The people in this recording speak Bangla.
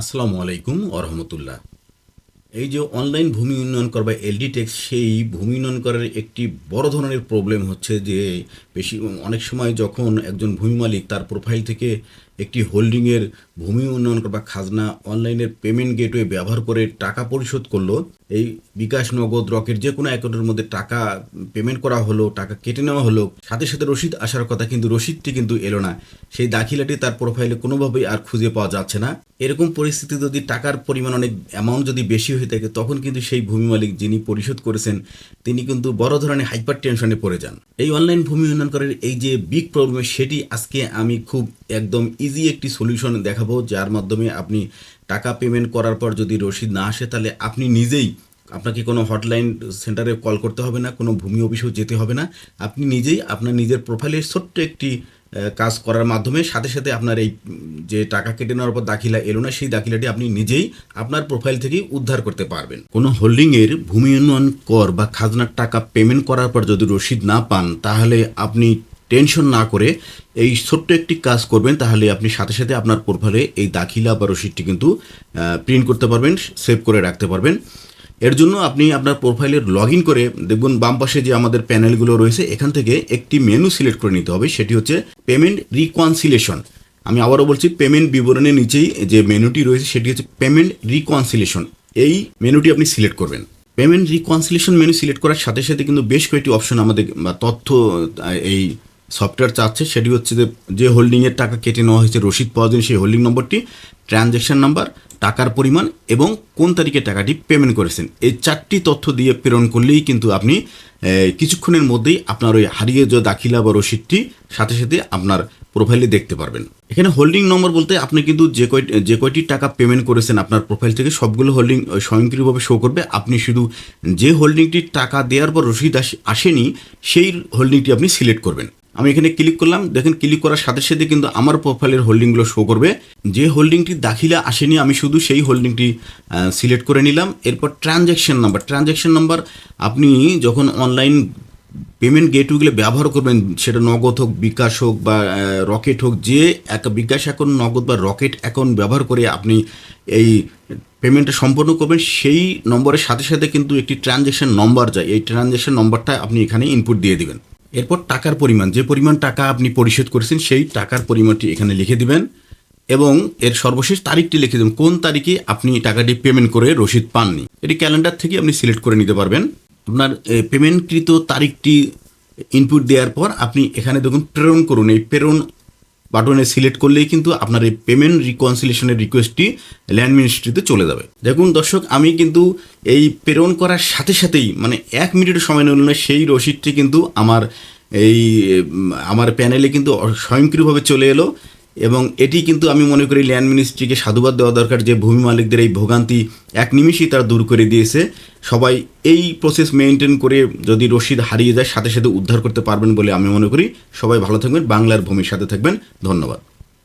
আসসালামু আলাইকুম ওরহমতুল্লাহ এই যে অনলাইন ভূমি উন্নয়ন কর বা এলডি টেক্স সেই ভূমি উন্নয়ন করার একটি বড় ধরনের প্রবলেম হচ্ছে যে, বেশি, অনেক সময় যখন একজন ভূমি মালিক তার প্রোফাইল থেকে একটি হোল্ডিংয়ের ভূমি উন্নয়ন কর বা খাজনা অনলাইনের পেমেন্ট গেটওয়ে ব্যবহার করে টাকা পরিশোধ করল, এই বিকাশ, নগদ, রকেট যে কোনো অ্যাকাউন্টের মধ্যে টাকা পেমেন্ট করা হলো, টাকা কেটে নেওয়া হলো, সাথে সাথে রসিদ আসার কথা কিন্তু রসিদটি কিন্তু এলো না। সেই দাখিলাটি তার প্রোফাইলে কোনোভাবেই আর খুঁজে পাওয়া যাচ্ছে না। এরকম পরিস্থিতি যদি টাকার পরিমাণ অনেক অ্যামাউন্ট যদি বেশি হয়ে থাকে, তখন কিন্তু সেই ভূমি মালিক যিনি পরিশোধ করেছেন, তিনি কিন্তু বড় ধরনের হাইপার টেনশনে পড়ে যান। এই অনলাইন ভূমি উন্নয়ন করার এই যে বিগ প্রবলেম সেটি আজকে আমি খুব একদম ইজি একটি সলিউশন দেখাবো, যার মাধ্যমে আপনি টাকা পেমেন্ট করার পর যদি রসিদ না আসে, তাহলে আপনি নিজেই আপনাকে কোনো হটলাইন সেন্টারে কল করতে হবে না, কোনো ভূমি অফিসেও যেতে হবে না। আপনি নিজেই আপনার নিজের প্রোফাইলের ছোট্ট একটি কাজ করার মাধ্যমে সাথে সাথে আপনার এই, যে টাকা কেটে নেওয়ার পর দাখিলা এলো না, সেই দাখিলাটি আপনি নিজেই আপনার প্রোফাইল থেকেই উদ্ধার করতে পারবেন। কোনো হোল্ডিংয়ের ভূমি উন্নয়ন কর বা খাজনার টাকা পেমেন্ট করার পর যদি রসিদ না পান, তাহলে আপনি টেনশন না করে এই ছোট্ট একটি কাজ করবেন, তাহলে আপনি সাথে সাথে আপনার প্রোফাইলে এই দাখিলা বা রসিদটি কিন্তু প্রিন্ট করতে পারবেন সেভ করে রাখতে পারবেন। এর জন্য আপনি আপনার প্রোফাইলের লগ ইন করে দেখুন বাম পাশে যে আমাদের প্যানেলগুলো রয়েছে, এখান থেকে একটি মেনু সিলেক্ট করে নিতে হবে, সেটি হচ্ছে পেমেন্ট রিকনসিলেশন আমি আবারও বলছি পেমেন্ট বিবরণের নিচেই যে মেনুটি রয়েছে, সেটি হচ্ছে পেমেন্ট রিকনসিলেশন এই মেনুটি আপনি সিলেক্ট করবেন। পেমেন্ট রিকনসিলেশন মেনু সিলেক্ট করার সাথে সাথে কিন্তু বেশ কয়েকটি অপশন আমাদের তথ্য, এই সফটওয়্যার চাচ্ছে সেটি হচ্ছে যে যে হোল্ডিংয়ের টাকা কেটে নেওয়া হয়েছে রসিদ পাওয়া জন্য সেই হোল্ডিং নম্বরটি ট্রানজ্যাকশন নাম্বার টাকার পরিমাণ এবং কোন তারিখে টাকাটি পেমেন্ট করেছেন। এই চারটি তথ্য দিয়ে প্রেরণ করলেই কিন্তু আপনি কিছুক্ষণের মধ্যেই আপনার ওই হারিয়ে যাওয়া দাখিলা বা রসিদটি সাথে সাথে আপনার প্রোফাইলে দেখতে পারবেন। এখানে হোল্ডিং নম্বর বলতে আপনি কিন্তু যে কয়টি যে কয়টি টাকা পেমেন্ট করেছেন আপনার প্রোফাইল থেকে সবগুলো হোল্ডিং স্বয়ংক্রিয়ভাবে শো করবে। আপনি শুধু যে হোল্ডিংটি টাকা দেওয়ার পর রসিদ আস- আসেনি, সেই হোল্ডিংটি আপনি সিলেক্ট করবেন। আমি এখানে ক্লিক করলাম। দেখেন ক্লিক করার সাথে সাথে কিন্তু আমার প্রোফাইলের হোল্ডিংগুলো শো করবে। যে হোল্ডিংটি দাখিলা আসেনি, আমি শুধু সেই হোল্ডিংটি সিলেক্ট করে নিলাম। এরপর ট্রানজ্যাকশন নাম্বার ট্রানজ্যাকশন নাম্বার আপনি যখন অনলাইন পেমেন্ট গেটওয়েগুলো ব্যবহার করবেন, সেটা নগদ হোক, বিকাশ হোক বা রকেট হোক, যে এক, বিকাশ অ্যাকাউন্ট নগদ বা রকেট অ্যাকাউন্ট ব্যবহার করে আপনি এই পেমেন্টটা সম্পন্ন করবেন, সেই নম্বরের সাথে সাথে কিন্তু একটি ট্রানজ্যাকশন নম্বর যায়। এই ট্রানজ্যাকশন নম্বরটা আপনি এখানে ইনপুট দিয়ে দিবেন। এরপর টাকার পরিমাণ, যে পরিমাণ টাকা আপনি পরিশোধ করেছেন, সেই টাকার পরিমাণটি এখানে লিখে দিবেন এবং এর সর্বশেষ তারিখটি লিখে দেবেন। কোন তারিখে আপনি টাকাটি পেমেন্ট করে রসিদ পাননি? এটি ক্যালেন্ডার থেকে আপনি সিলেক্ট করে নিতে পারবেন। আপনার পেমেন্টকৃত তারিখটি ইনপুট দেওয়ার পর আপনি এখানে দেখুন, প্রেরণ করুন। এই প্রেরণ বাটনে সিলেক্ট করলেই কিন্তু আপনার এই পেমেন্ট রিকনসিলেশনের রিকোয়েস্টটি ল্যান্ড মিনিস্ট্রিতে চলে যাবে। দেখুন দর্শক, আমি কিন্তু এই প্রেরণ করার সাথে সাথেই মানে এক মিনিটের সময় নিল না, সেই রসিদটি কিন্তু আমার এই আমার প্যানেলে কিন্তু স্বয়ংক্রিয়ভাবে চলে এলো। এবং এটি কিন্তু আমি মনে করি ল্যান্ড মিনিস্ট্রিকে সাধুবাদ দেওয়া দরকার যে ভূমি মালিকদের এই ভোগান্তি এক নিমিষেই তারা দূর করে দিয়েছে। সবাই এই প্রসেস মেনটেন করে যদি রশিদ হারিয়ে যায়, সাথে সাথে উদ্ধার করতে পারবেন বলে আমি মনে করি। সবাই ভালো থাকবেন, বাংলার ভূমির সাথে থাকবেন। ধন্যবাদ।